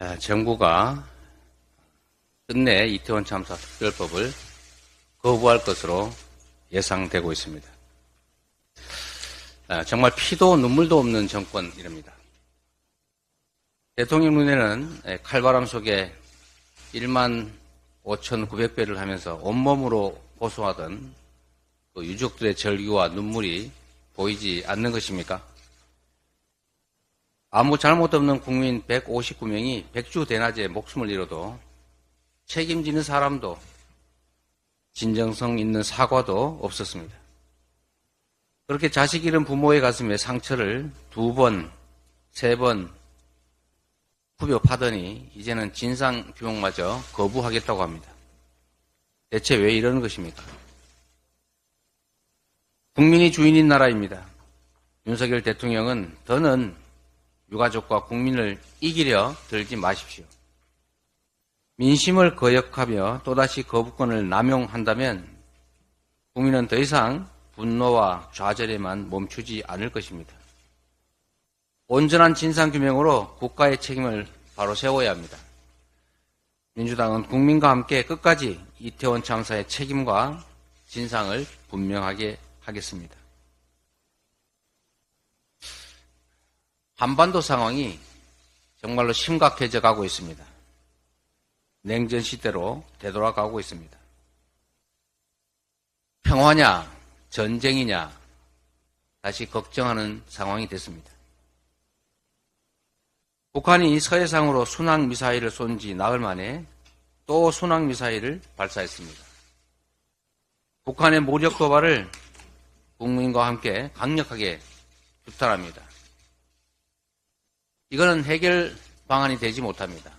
아, 정부가 끝내 이태원 참사 특별법을 거부할 것으로 예상되고 있습니다. 아, 정말 피도 눈물도 없는 정권이랍니다. 대통령 눈에는 에, 칼바람 속에 1만 5,900배를 하면서 온몸으로 고소하던 그 유족들의 절규와 눈물이 보이지 않는 것입니까? 아무 잘못 없는 국민 159명이 백주 대낮에 목숨을 잃어도 책임지는 사람도 진정성 있는 사과도 없었습니다. 그렇게 자식 잃은 부모의 가슴에 상처를 두 번, 세 번 후벼 파더니 이제는 진상 규명마저 거부하겠다고 합니다. 대체 왜 이러는 것입니까? 국민이 주인인 나라입니다. 윤석열 대통령은 더는 유가족과 국민을 이기려 들지 마십시오. 민심을 거역하며 또다시 거부권을 남용한다면 국민은 더 이상 분노와 좌절에만 멈추지 않을 것입니다. 온전한 진상규명으로 국가의 책임을 바로 세워야 합니다. 민주당은 국민과 함께 끝까지 이태원 참사의 책임과 진상을 분명하게 하겠습니다. 한반도 상황이 정말로 심각해져 가고 있습니다. 냉전 시대로 되돌아가고 있습니다. 평화냐, 전쟁이냐, 다시 걱정하는 상황이 됐습니다. 북한이 서해상으로 순항미사일을 쏜 지 나흘 만에 또 순항미사일을 발사했습니다. 북한의 무력 도발을 국민과 함께 강력하게 규탄합니다. 이거는 해결 방안이 되지 못합니다.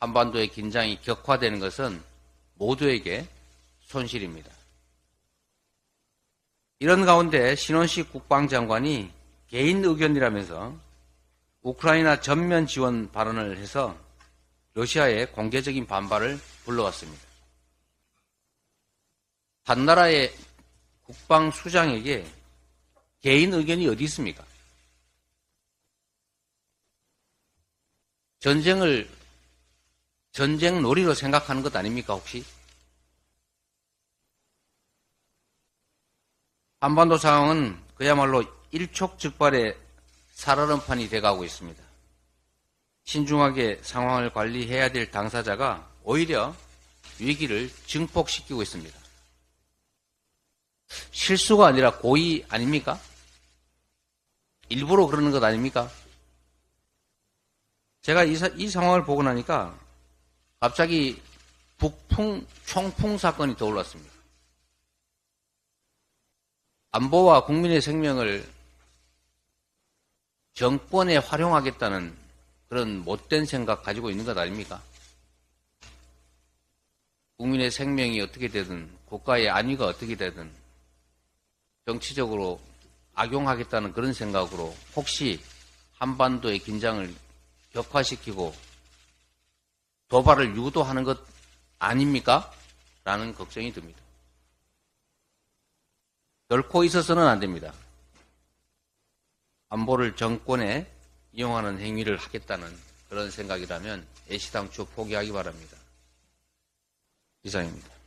한반도의 긴장이 격화되는 것은 모두에게 손실입니다. 이런 가운데 신원식 국방장관이 개인 의견이라면서 우크라이나 전면 지원 발언을 해서 러시아의 공개적인 반발을 불러왔습니다. 한 나라의 국방수장에게 개인 의견이 어디 있습니까? 전쟁을 전쟁 놀이로 생각하는 것 아닙니까, 혹시? 한반도 상황은 그야말로 일촉즉발의 살얼음판이 돼가고 있습니다. 신중하게 상황을 관리해야 될 당사자가 오히려 위기를 증폭시키고 있습니다. 실수가 아니라 고의 아닙니까? 일부러 그러는 것 아닙니까? 제가 이, 사, 이 상황을 보고 나니까 갑자기 북풍 총풍 사건이 떠올랐습니다. 안보와 국민의 생명을 정권에 활용하겠다는 그런 못된 생각 가지고 있는 것 아닙니까? 국민의 생명이 어떻게 되든 국가의 안위가 어떻게 되든 정치적으로 악용하겠다는 그런 생각으로 혹시 한반도의 긴장을 격화시키고 도발을 유도하는 것 아닙니까? 라는 걱정이 듭니다. 결코 있어서는 안 됩니다. 안보를 정권에 이용하는 행위를 하겠다는 그런 생각이라면 애시당초 포기하기 바랍니다. 이상입니다.